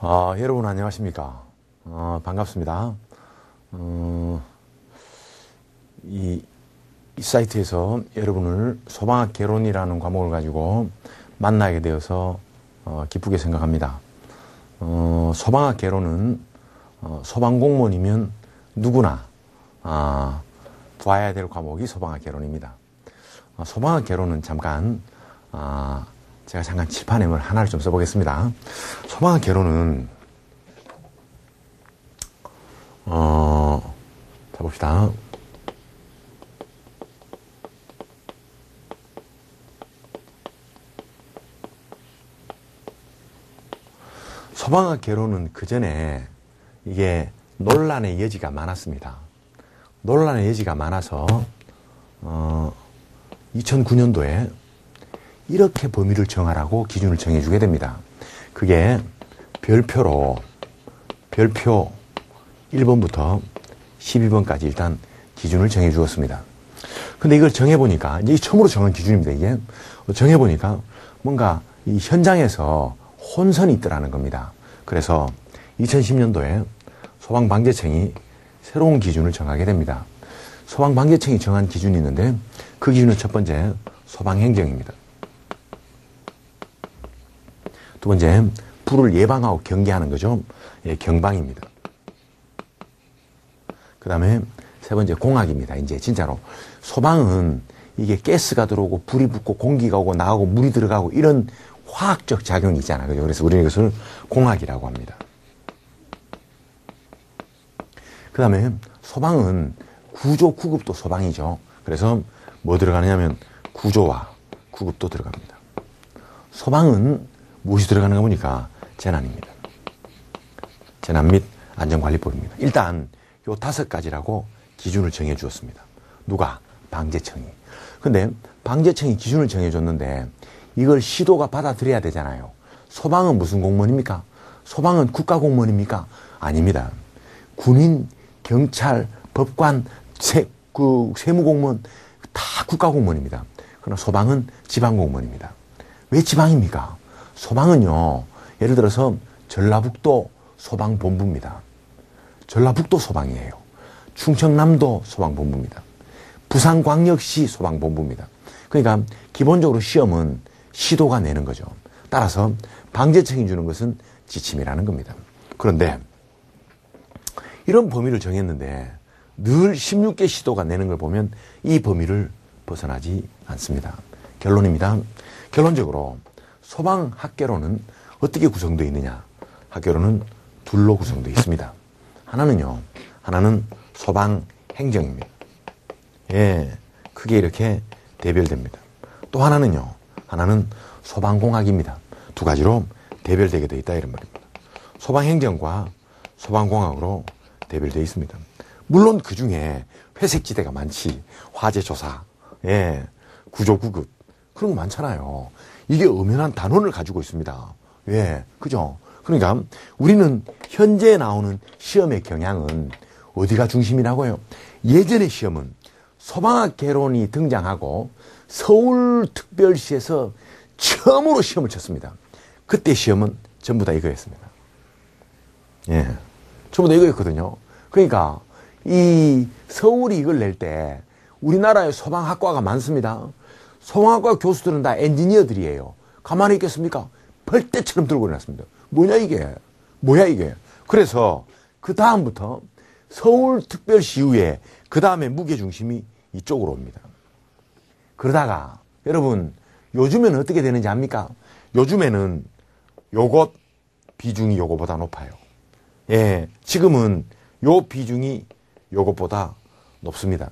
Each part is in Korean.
아, 여러분 안녕하십니까. 어, 반갑습니다. 어, 이, 이 사이트에서 여러분을 소방학 개론이라는 과목을 가지고 만나게 되어서 어, 기쁘게 생각합니다. 어, 소방학 개론은 어, 소방공무원이면 누구나 아, 봐야 될 과목이 소방학 개론입니다. 어, 소방학 개론은 잠깐 아, 제가 잠깐 칠판임을 하나를 좀 써보겠습니다. 소방학 개론은 어, 자 봅시다. 소방학 개론은 그 전에 이게 논란의 여지가 많았습니다. 논란의 여지가 많아서 어, 2009년도에 이렇게 범위를 정하라고 기준을 정해주게 됩니다. 그게 별표로 별표 1번부터 12번까지 일단 기준을 정해 주었습니다. 근데 이걸 정해 보니까, 이제 처음으로 정한 기준입니다, 이게. 정해 보니까 뭔가 이 현장에서 혼선이 있더라는 겁니다. 그래서 2010년도에 소방방재청이 새로운 기준을 정하게 됩니다. 소방방재청이 정한 기준이 있는데 그 기준은 첫 번째 소방행정입니다. 두 번째, 불을 예방하고 경계하는 거죠. 예, 경방입니다. 그 다음에 세 번째, 공학입니다. 이제 진짜로. 소방은 이게 가스가 들어오고 불이 붙고 공기가 오고 나가고 물이 들어가고 이런 화학적 작용이 있잖아요. 그죠? 그래서 우리는 이것을 공학이라고 합니다. 그 다음에 소방은 구조, 구급도 소방이죠. 그래서 뭐 들어가느냐면 구조와 구급도 들어갑니다. 소방은 무엇이 들어가는가 보니까 재난입니다. 재난 및 안전관리법입니다. 일단 요 다섯 가지라고 기준을 정해 주었습니다. 누가? 방재청이. 근데 방재청이 기준을 정해 줬는데 이걸 시도가 받아들여야 되잖아요. 소방은 무슨 공무원입니까? 소방은 국가 공무원입니까? 아닙니다. 군인, 경찰, 법관, 세, 그 세무공무원 다 국가 공무원입니다. 그러나 소방은 지방 공무원입니다. 왜 지방입니까? 소방은요, 예를 들어서 전라북도 소방본부입니다. 전라북도 소방이에요. 충청남도 소방본부입니다. 부산광역시 소방본부입니다. 그러니까 기본적으로 시험은 시도가 내는 거죠. 따라서 방재청이 주는 것은 지침이라는 겁니다. 그런데 이런 범위를 정했는데 늘 16개 시도가 내는 걸 보면 이 범위를 벗어나지 않습니다. 결론입니다. 결론적으로 소방 학계로는 어떻게 구성되어 있느냐? 학계로는 둘로 구성되어 있습니다. 하나는요, 하나는 소방 행정입니다. 예, 크게 이렇게 대별됩니다. 또 하나는요, 하나는 소방공학입니다. 두 가지로 대별되게 되어 있다 이런 말입니다. 소방행정과 소방공학으로 대별되어 있습니다. 물론 그 중에 회색지대가 많지, 화재 조사, 예, 구조 구급, 그런 거 많잖아요. 이게 엄연한 단원을 가지고 있습니다. 왜? 그죠? 그러니까 우리는 현재 나오는 시험의 경향은 어디가 중심이라고요? 예전의 시험은 소방학 개론이 등장하고 서울특별시에서 처음으로 시험을 쳤습니다. 그때 시험은 전부 다 이거였습니다. 예. 전부 다 이거였거든요. 그러니까 이 서울이 이걸 낼 때 우리나라에 소방학과가 많습니다. 소방학과 교수들은 다 엔지니어들이에요. 가만히 있겠습니까? 벌떼처럼 들고 일어났습니다. 뭐냐 이게? 뭐야 이게? 그래서 그 다음부터 서울특별시의회 그 다음에 무게중심이 이쪽으로 옵니다. 그러다가 여러분 요즘에는 어떻게 되는지 압니까? 요즘에는 요것 비중이 요거보다 높아요. 예, 지금은 요 비중이 요것보다 높습니다.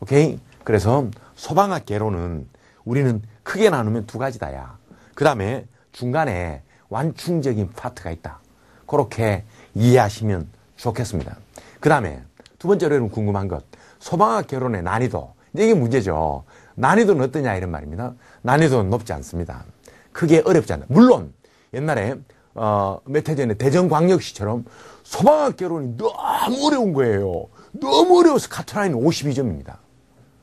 오케이? 그래서 소방학 개로는 우리는 크게 나누면 두 가지다야. 그 다음에 중간에 완충적인 파트가 있다. 그렇게 이해하시면 좋겠습니다. 그 다음에 두 번째로 여러분 궁금한 것. 소방학 개론의 난이도. 이게 문제죠. 난이도는 어떠냐 이런 말입니다. 난이도는 높지 않습니다. 크게 어렵지 않다. 물론 옛날에 어, 몇 해 전에 대전광역시처럼 소방학 개론이 너무 어려운 거예요. 너무 어려워서 카트라인 52점입니다.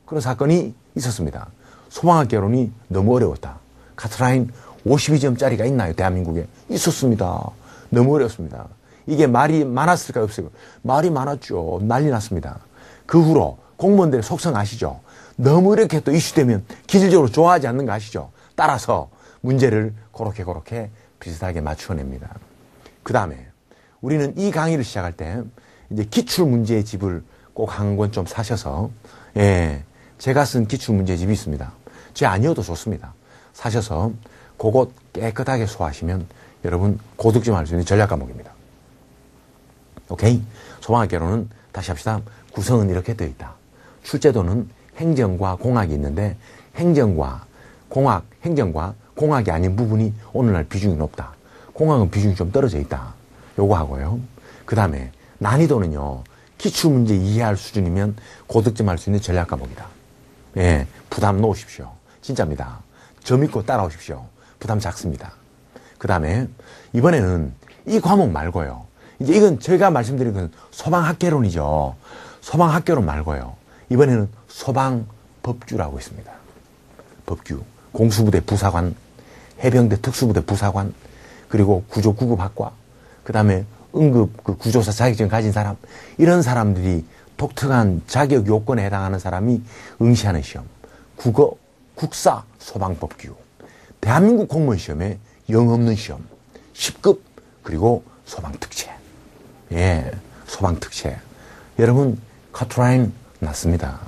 그런 사건이 있었습니다. 소방학 개론이 너무 어려웠다. 카트라인 52점짜리가 있나요? 대한민국에? 있었습니다. 너무 어렵습니다. 이게 말이 많았을까요? 없어요? 말이 많았죠. 난리 났습니다. 그 후로 공무원들의 속성 아시죠? 너무 이렇게 또 이슈되면 기질적으로 좋아하지 않는 거 아시죠? 따라서 문제를 그렇게 그렇게 비슷하게 맞춰냅니다. 그 다음에 우리는 이 강의를 시작할 때 이제 기출 문제의 집을 꼭 한 권 좀 사셔서 예, 제가 쓴 기출 문제의 집이 있습니다. 제 아니어도 좋습니다. 사셔서 그것 깨끗하게 소화하시면 여러분 고득점 할 수 있는 전략 과목입니다. 오케이? 소방학개론은 다시 합시다. 구성은 이렇게 되어 있다. 출제도는 행정과 공학이 있는데 행정과 공학, 행정과 공학이 아닌 부분이 오늘날 비중이 높다. 공학은 비중이 좀 떨어져 있다. 요거 하고요. 그 다음에 난이도는요. 기출문제 이해할 수준이면 고득점 할 수 있는 전략 과목이다. 예, 부담 놓으십시오. 진짜입니다. 저 믿고 따라오십시오. 부담 작습니다. 그 다음에 이번에는 이 과목 말고요. 이제 이건 제가 말씀드린 건 소방학개론이죠. 소방학개론 말고요. 이번에는 소방법규라고 있습니다. 법규. 공수부대 부사관, 해병대 특수부대 부사관, 그리고 구조 구급학과, 그 다음에 응급 그 구조사 자격증 가진 사람, 이런 사람들이 독특한 자격 요건에 해당하는 사람이 응시하는 시험. 국어, 국사, 소방법규. 대한민국 공무원 시험에 영 없는 시험. 10급, 그리고 소방특채. 예, 소방특채. 여러분, 카트라인 났습니다.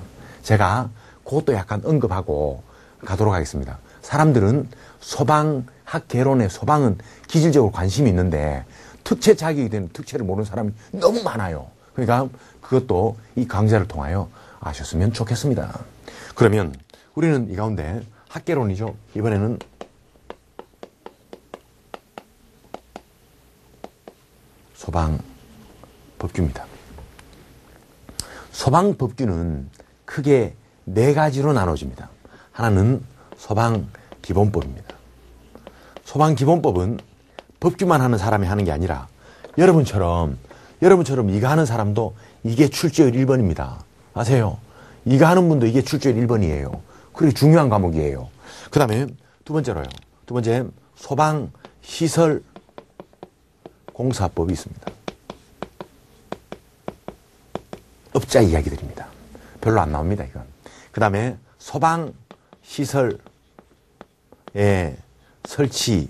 제가 그것도 약간 언급하고 가도록 하겠습니다. 사람들은 소방학 개론의 소방은 기질적으로 관심이 있는데 특채 자격이 되는 특채를 모르는 사람이 너무 많아요. 그러니까 그것도 이 강좌를 통하여 아셨으면 좋겠습니다. 그러면 우리는 이 가운데 학개론이죠. 이번에는 소방 법규입니다. 소방 법규는 크게 네 가지로 나눠집니다. 하나는 소방 기본법입니다. 소방 기본법은 법규만 하는 사람이 하는 게 아니라 여러분처럼 여러분처럼 이거 하는 사람도 이게 출제율 1번입니다. 아세요? 이거 하는 분도 이게 출제율 1번이에요. 그리고 중요한 과목이에요. 그 다음에 두 번째로요. 두 번째 소방 시설 공사법이 있습니다. 업자 이야기들입니다. 별로 안 나옵니다, 이건. 그 다음에 소방 시설의 설치,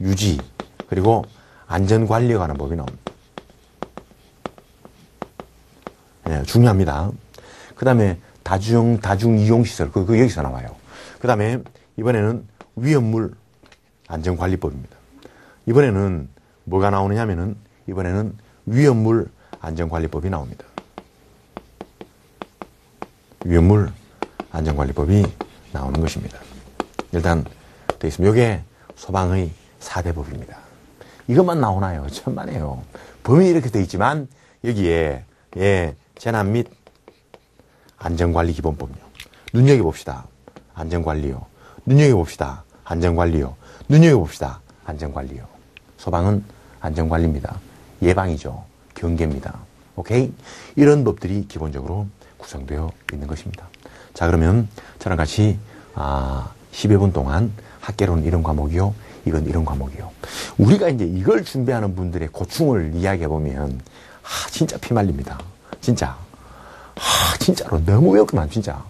유지, 그리고 안전관리에 관한 법이 나옵니다. 네, 중요합니다. 그 다음에 다중, 다중 이용시설, 그, 그 여기서 나와요. 그 다음에 이번에는 위험물 안전관리법입니다. 이번에는 뭐가 나오느냐면은 이번에는 위험물 안전관리법이 나옵니다. 위험물 안전관리법이 나오는 것입니다. 일단 되어 있습니다. 이게 소방의 4대 법입니다. 이것만 나오나요? 천만에요. 범위 이렇게 되어 있지만 여기에 예, 재난 및 안전관리 기본법요. 눈여겨봅시다. 안전관리요. 눈여겨봅시다. 안전관리요. 눈여겨봅시다. 안전관리요. 소방은 안전관리입니다. 예방이죠. 경계입니다. 오케이? 이런 법들이 기본적으로 구성되어 있는 것입니다. 자, 그러면 저랑 같이, 아, 10여 분 동안 학계론 이런 과목이요. 이건 이런 과목이요. 우리가 이제 이걸 준비하는 분들의 고충을 이야기해보면, 아, 진짜 피말립니다. 진짜. 아, 진짜로 너무 외울 게 많아, 진짜.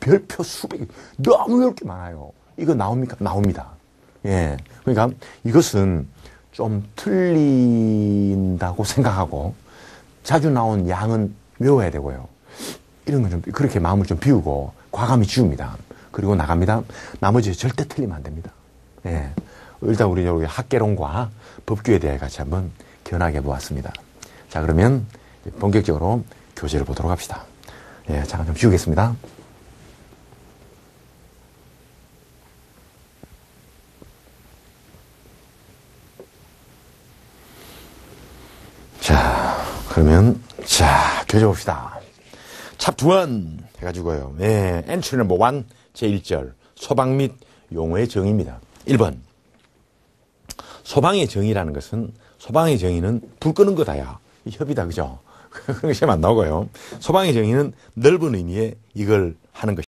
별표 수백, 너무 외울 게 많아요. 이거 나옵니까? 나옵니다. 예. 그러니까 이것은 좀 틀린다고 생각하고 자주 나온 양은 외워야 되고요. 이런 건 좀 그렇게 마음을 좀 비우고 과감히 지웁니다. 그리고 나갑니다. 나머지 절대 틀리면 안 됩니다. 예. 일단 우리 여기 학계론과 법규에 대해 같이 한번 견학해 보았습니다. 자, 그러면 본격적으로 교재를 보도록 합시다. 예, 잠깐 좀 지우겠습니다. 자, 그러면, 자, 교재 봅시다. 찹2 원 해가지고요. 예, 엔트리 넘버 1, 제1절. 소방 및 용어의 정의입니다. 1번. 소방의 정의라는 것은, 소방의 정의는 불 끄는 거다야. 이 협이다, 그죠? 그런 게 시험 안 나오고요. 소방의 정의는 넓은 의미의 이걸 하는 것이다.